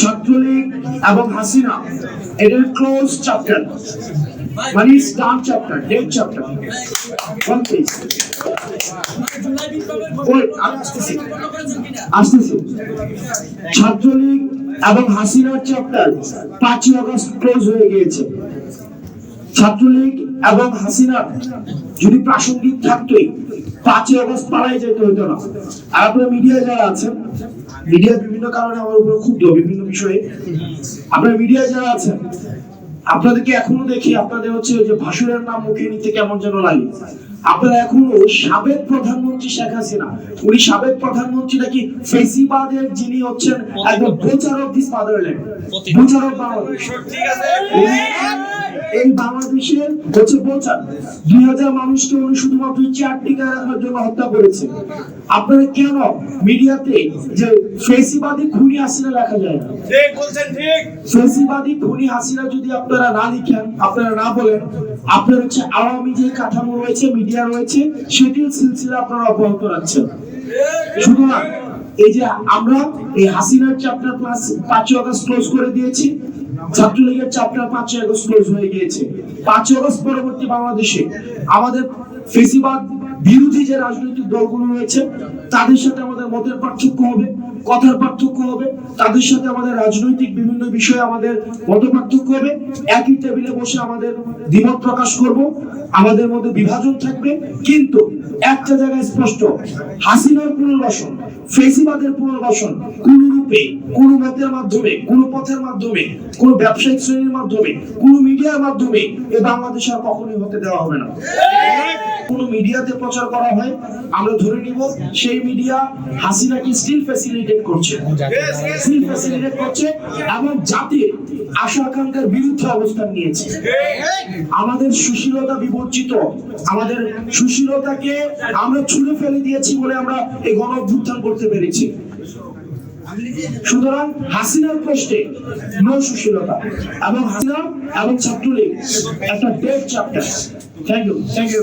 ছাত্রলীগ এবং হাসিনা এটার close chapter মানে স্টার চ্যাপ্টার চ্যাপ্টার আসতেছি। ছাত্রলীগ এবং হাসিনার চ্যাপ্টার পাঁচই আগস্ট ক্লোজ হয়ে গিয়েছে। ছাত্রলীগ এবং হাসিনা যদি প্রাসঙ্গিক থাকতোই, পাঁচই আগস্ট পালাই যেতে হতো না। আর আপনারা মিডিয়া যারা আছেন মিডিয়া বিভিন্ন কারণে আমার উপর ক্ষুব্ধ বিভিন্ন বিষয়ে। আপনারা মিডিয়া যারা আছেন আপনাদেরকে এখনও দেখি আপনাদের হচ্ছে ওই যে ভাসুরের নাম মুখে নিতে কেমন যেন লাগে। আপনারা এখনও সাবেক প্রধানমন্ত্রী শেখ হাসিনা উনি সাবেক প্রধানমন্ত্রী নাকি ফেসিবাদের যিনি হচ্ছেন একদম of this fatherland butcher of Bangladesh. এই বাংলাদেশের হচ্ছে বোচার দুই হাজার মানুষকে উনি শুধুমাত্র চেয়ার টিকা রাখার জন্য হত্যা করেছে। আপনারা কেন মিডিয়াতে যে ফেসিবাদী খুনি হাসিনা লেখা যায় না? ঠিক বলছেন ঠিক। ফেসিবাদী খুনি হাসিনা যদি আপনারা না লিখেন আপনারা না বলেন আপনার হচ্ছে আওয়ামী যে কাঠামো রয়েছে মিডিয়া রয়েছে সেটির সিলসিলা আপনারা অব্যাহত রাখছেন। সুতরাং এই যে আমরা এই হাসিনার চ্যাপ্টার প্লাস পাঁচই আগস্ট ক্লোজ করে দিয়েছি ছাত্রলীগের চ্যাপ্টার পাঁচই আগস্ট ক্লোজ হয়ে গিয়েছে। পাঁচই আগস্ট পরবর্তী বাংলাদেশে আমাদের ফেসিবাদ বিরোধী যে রাজনৈতিক দলগুলো রয়েছে, তাদের সাথে আমাদের মতের পার্থক্য হবে। কথার পার্থক্য হবে। তাদের সাথে আমাদের রাজনৈতিক বিভিন্ন বিষয়ে আমাদের মত পার্থক্য হবে। একই টেবিলে বসে আমাদের দ্বিমত প্রকাশ করব। আমাদের মধ্যে বিভাজন থাকবে। কিন্তু একটা জায়গায় স্পষ্ট, হাসিনার পুনর্বাসন, ফেসিবাদের পুনর্বাসন কোন রূপে, কোন মতের মাধ্যমে, কোন পথের মাধ্যমে, কোন ব্যবসায়িক শ্রেণির মাধ্যমে, কোন মিডিয়ার মাধ্যমে এ বাংলাদেশে আর কখনোই হতে দেওয়া হবে না। কোন মিডিয়াতে প্রচার করা হয়, আমরা ধরে নিব, সেই মিডিয়া হাসিনাকে স্টিল ফ্যাসিলিটেট করছে। ফ্যাসিলিটেট করছে। এবং জাতির আশা বিরুদ্ধে অবস্থান নিয়েছে। আমাদের সুশীলতা বিবর্জিত। আমাদের সুশীলতাকে আমরা ছুঁড়ে ফেলে দিয়েছি বলে আমরা এই গণ অভ্যুত্থান করতে পেরেছি। সুতরাং হাসিনার পোস্টে নো সুশীলতা এবং হাসিনা এবং ছাত্রলীগ একটা dead chapter thank you thank you